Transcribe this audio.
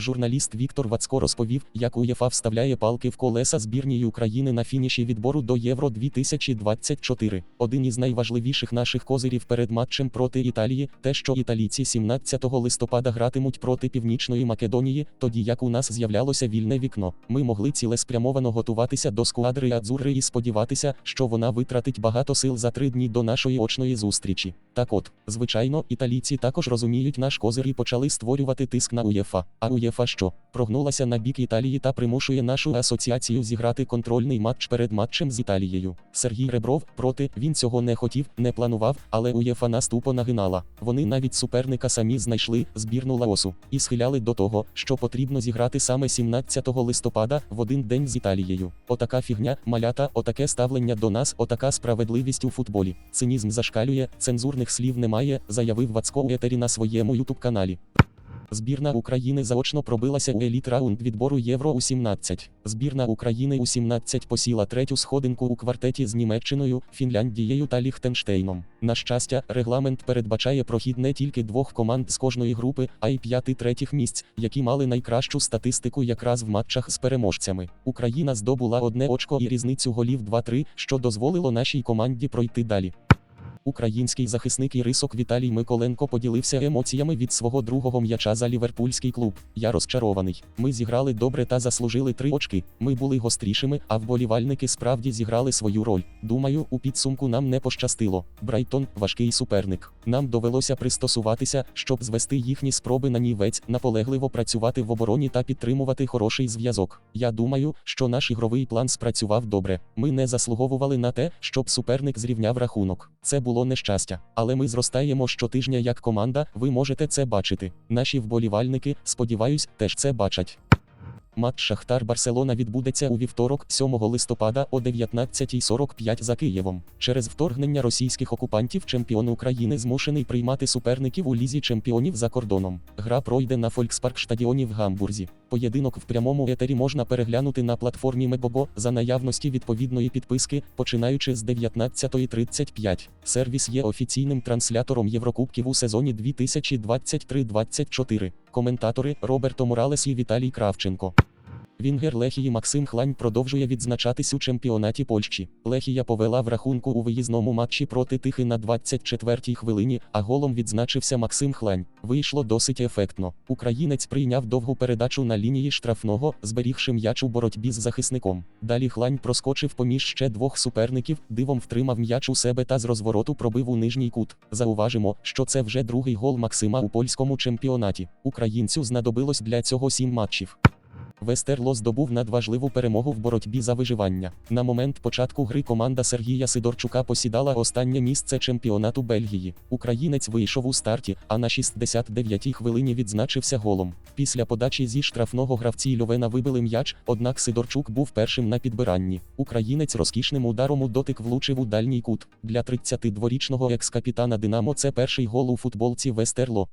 Журналіст Віктор Вацко розповів, як УЄФА вставляє палки в колеса збірній України на фініші відбору до Євро 2024. Один із найважливіших наших козирів перед матчем проти Італії, те, що італійці 17 листопада гратимуть проти Північної Македонії, тоді як у нас з'являлося вільне вікно. Ми могли цілеспрямовано готуватися до сквадри Адзури і сподіватися, що вона витратить багато сил за три дні до нашої очної зустрічі. Так от, звичайно, італійці також розуміють наш козир і почали створювати тиск на УЄФА. А УЄФА що? Прогнулася на бік Італії та примушує нашу асоціацію зіграти контрольний матч перед матчем з Італією. Сергій Ребров проти він цього не хотів, не планував, але УЄФА нас тупо нагинала. Вони навіть суперника самі знайшли збірну Лаосу і схиляли до того, що потрібно зіграти саме 17 листопада в один день з Італією. Отака фігня, малята, отаке ставлення до нас, отака справедливість у футболі. Цинізм зашкалює, цензурних слів немає, заявив Вацко у етері на своєму ютуб каналі. Збірна України заочно пробилася у еліт раунд відбору Євро у 17. Збірна України у 17 посіла третю сходинку у квартеті з Німеччиною, Фінляндією та Ліхтенштейном. На щастя, регламент передбачає прохід не тільки двох команд з кожної групи, а й п'яти третіх місць, які мали найкращу статистику якраз в матчах з переможцями. Україна здобула одне очко і різницю голів 2-3, що дозволило нашій команді пройти далі. Український захисник і рисок Віталій Миколенко поділився емоціями від свого другого м'яча за ліверпульський клуб. Я розчарований. Ми зіграли добре та заслужили три очки. Ми були гострішими, а вболівальники справді зіграли свою роль. Думаю, у підсумку нам не пощастило. Брайтон важкий суперник. Нам довелося пристосуватися, щоб звести їхні спроби на нівець, наполегливо працювати в обороні та підтримувати хороший зв'язок. Я думаю, що наш ігровий план спрацював добре. Ми не заслуговували на те, щоб суперник зрівняв рахунок. Це було нещастя, але ми зростаємо щотижня як команда. Ви можете це бачити. Наші вболівальники, сподіваюсь, теж це бачать. Матч Шахтар Барселона відбудеться у вівторок, 7 листопада о 19.45 за Києвом. Через вторгнення російських окупантів чемпіон України змушений приймати суперників у лізі чемпіонів за кордоном. Гра пройде на Фолькспарк-штадіоні в Гамбурзі. Поєдинок в прямому етері можна переглянути на платформі Мебого за наявності відповідної підписки, починаючи з 19.35. Сервіс є офіційним транслятором Єврокубків у сезоні 2023-24. Коментатори Роберто Моралес і Віталій Кравченко. Вінгер Лехії Максим Хлань продовжує відзначатись у чемпіонаті Польщі. Лехія повела в рахунку у виїзному матчі проти Тихи на 24-й хвилині, а голом відзначився Максим Хлань. Вийшло досить ефектно. Українець прийняв довгу передачу на лінії штрафного, зберігши м'яч у боротьбі з захисником. Далі Хлань проскочив поміж ще двох суперників, дивом втримав м'яч у себе та з розвороту пробив у нижній кут. Зауважимо, що це вже другий гол Максима у польському чемпіонаті. Українцю знадобилось для цього сім матчів. Вестерло здобув надважливу перемогу в боротьбі за виживання. На момент початку гри команда Сергія Сидорчука посідала останнє місце чемпіонату Бельгії. Українець вийшов у старті, а на 69-й хвилині відзначився голом. Після подачі зі штрафного гравці Льовена вибили м'яч, однак Сидорчук був першим на підбиранні. Українець розкішним ударом у дотик влучив у дальній кут. Для 32-річного екс-капітана Динамо це перший гол у футболці Вестерло.